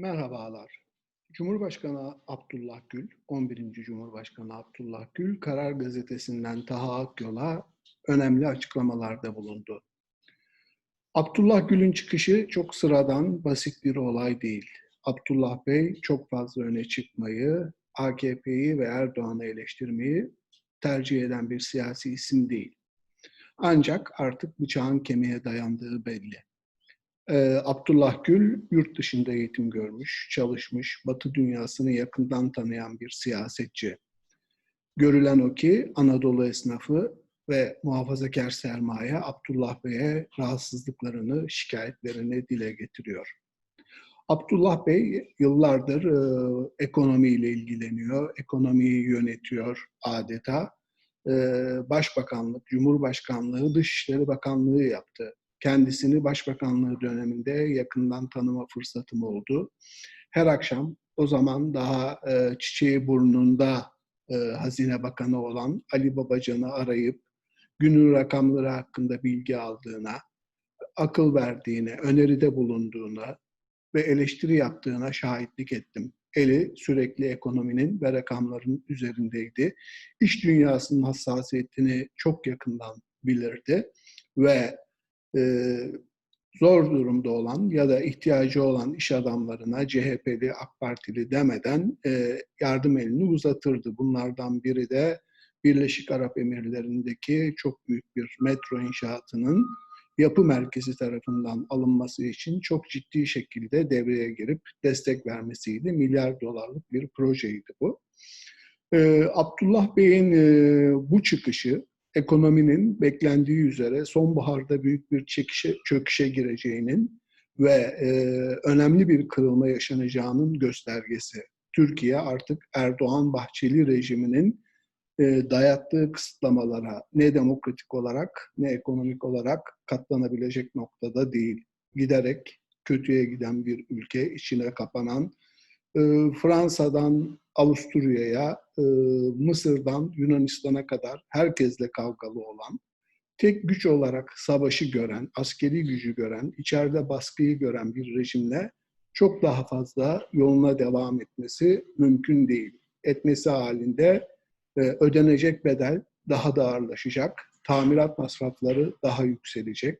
Merhabalar. Cumhurbaşkanı Abdullah Gül, 11. Cumhurbaşkanı Abdullah Gül, Karar Gazetesi'nden Taha Akyol'a önemli açıklamalarda bulundu. Abdullah Gül'ün çıkışı çok sıradan, basit bir olay değil. Abdullah Bey çok fazla öne çıkmayı, AKP'yi ve Erdoğan'ı eleştirmeyi tercih eden bir siyasi isim değil. Ancak artık bıçağın kemiğe dayandığı belli. Ee, Abdullah Gül yurt dışında eğitim görmüş, çalışmış, Batı dünyasını yakından tanıyan bir siyasetçi. Görülen o ki Anadolu esnafı ve muhafazakar sermaye Abdullah Bey'e rahatsızlıklarını, şikayetlerini dile getiriyor. Abdullah Bey yıllardır e, ekonomiyle ilgileniyor, ekonomiyi yönetiyor adeta. E, Başbakanlık, Cumhurbaşkanlığı, Dışişleri Bakanlığı yaptı kendisini başbakanlığı döneminde yakından tanıma fırsatım oldu. Her akşam o zaman daha e, çiçeği burnunda e, Hazine Bakanı olan Ali Babacan'ı arayıp günün rakamları hakkında bilgi aldığına, akıl verdiğine, öneride bulunduğuna ve eleştiri yaptığına şahitlik ettim. Eli sürekli ekonominin ve rakamların üzerindeydi. İş dünyasının hassasiyetini çok yakından bilirdi ve zor durumda olan ya da ihtiyacı olan iş adamlarına CHP'li, AK Partili demeden e, yardım elini uzatırdı. Bunlardan biri de Birleşik Arap Emirliği'ndeki çok büyük bir metro inşaatının yapı merkezi tarafından alınması için çok ciddi şekilde devreye girip destek vermesiydi. Milyar dolarlık bir projeydi bu. Ee, Abdullah Bey'in e, bu çıkışı ekonominin beklendiği üzere sonbaharda büyük bir çekişe, çöküşe gireceğinin ve e, önemli bir kırılma yaşanacağının göstergesi. Türkiye artık Erdoğan-Bahçeli rejiminin e, dayattığı kısıtlamalara ne demokratik olarak ne ekonomik olarak katlanabilecek noktada değil. Giderek kötüye giden bir ülke, içine kapanan, e, Fransa'dan Avusturya'ya, e, Mısır'dan Yunanistan'a kadar herkesle kavgalı olan, tek güç olarak savaşı gören, askeri gücü gören, içeride baskıyı gören bir rejimle çok daha fazla yoluna devam etmesi mümkün değil. Etmesi halinde e, ödenecek bedel daha da ağırlaşacak, tamirat masrafları daha yükselecek.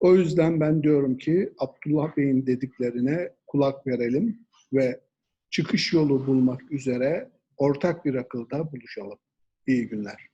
O yüzden ben diyorum ki Abdullah Bey'in dediklerine kulak verelim ve çıkış yolu bulmak üzere ortak bir akılda buluşalım. İyi günler.